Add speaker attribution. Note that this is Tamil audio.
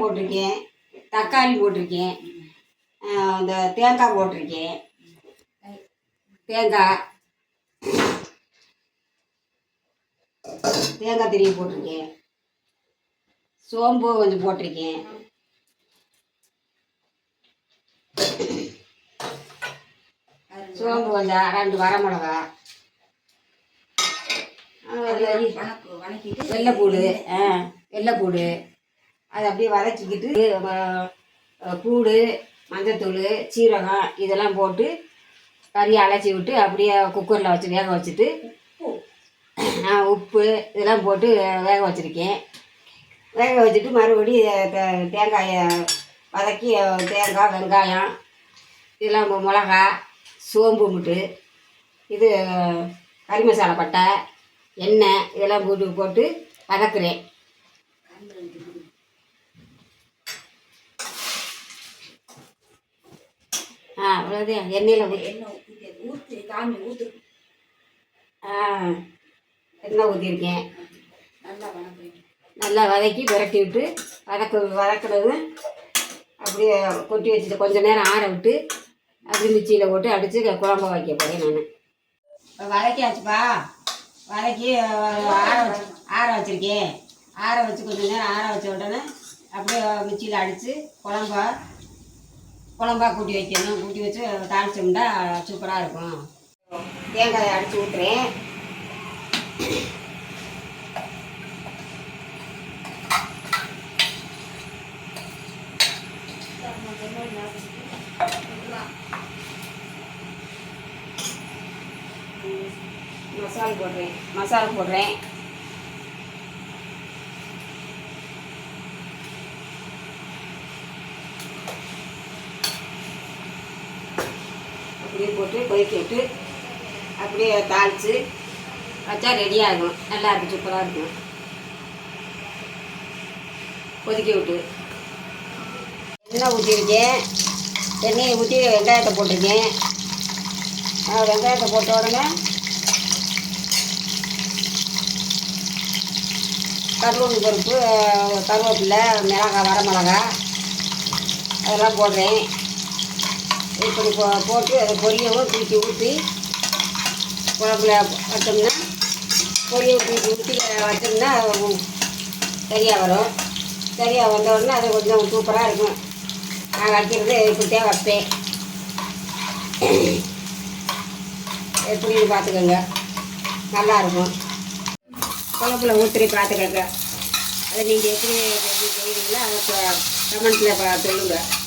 Speaker 1: போட்டிருக்கேன். தக்காளி போட்டிருக்கேன். இந்த தேங்காய் போட்டிருக்கேன். தேங்காய். தேங்காய் திருவி போட்டிருக்கேன். சோம்பு கொஞ்சம் போட்டிருக்கேன். சோம்பு கொஞ்சம் ரெண்டு வரமிளகா வெள்ளைப்பூடு ஆ வெள்ளைப்பூடு அதை அப்படியே வதக்கிக்கிட்டு கூடு பூடு மஞ்சத்தூள் சீரகம் இதெல்லாம் போட்டு கறியை அலசி விட்டு அப்படியே குக்கரில் வச்சு வேக வச்சுட்டு நான் உப்பு இதெல்லாம் போட்டு வேக வச்சுருக்கேன். வேக வச்சுட்டு மறுபடி தேங்காயை வதக்கி தேங்காய் வெங்காயம் இதெல்லாம் மிளகா சோம்பு முட்டு இது கறி மசாலா பட்டை எண்ணெய் இதெல்லாம் போட்டு போட்டு வதக்குறேன். ஆ அவ்வளோதான் எண்ணெயில்
Speaker 2: எண்ணெய் ஊற்றி ஊற்றி காமி ஊற்று
Speaker 1: ஆ எண்ணெய் ஊற்றிருக்கேன்
Speaker 2: நல்லா வணக்குறேன்
Speaker 1: நல்லா வதக்கி விரட்டி விட்டு வதக்க வதக்குனதும் அப்படியே கொட்டி வச்சுட்டு கொஞ்ச நேரம் ஆற விட்டு அப்படி மிக்சியில் போட்டு அடித்து குழம்பு வைக்க போகிறேன் நான். இப்போ வதக்கியாச்சுப்பா. வதக்கி ஆற வச்சு ஆற வச்சுருக்கேன். ஆற வச்சு கொஞ்ச நேரம் ஆற வச்ச உடனே அப்படியே மிக்சியில் அடித்து குழம்பா குழம்பா கூட்டி வைக்கணும். கூட்டி வச்சு தாளிச்சோம்னா சூப்பராக இருக்கும். தேங்காயை அடித்து ஊற்றுறேன் மசாலா போடுறேன். மசாலா போடுறேன். அப்படியே போட்டு கொதிக்க விட்டு அப்படியே தாளித்து வச்சா ரெடி ஆகும். நல்லா இருக்கும் சூப்பராக இருக்கும். கொதிக்க விட்டு. எண்ணெய் ஊற்றிருக்கேன் எண்ணெயை ஊற்றி வெங்காயத்தை போட்டிருக்கேன். வெங்காயத்தை போட்ட உடனே கருவேப்பிலை பருப்பு அஹ், கருவேப்பிலை மிளகாய் வரமிளகா அதெல்லாம் போடுறேன். இப்படி போ போட்டு அதை பொரியவும் தூக்கி ஊற்றி குழம்புல வச்சோம்னா பொரிய தூக்கி ஊற்றி வச்சோம்னா உ- சரியாக வரும். சரியாக வந்த உடனே அது கொஞ்சம் சூப்பராக இருக்கும். நான் வைக்கிறது இப்படித்தான் வைப்பேன். எப்படின்னு பார்த்துக்கோங்க. நல்லாயிருக்கும் குழம்புல ஊற்றி பார்த்துக்கோங்க. அதை நீங்கள் எப்படி எப்படி செய்வீங்களோ அதை கமெண்ட்டில் சொல்லுங்கள்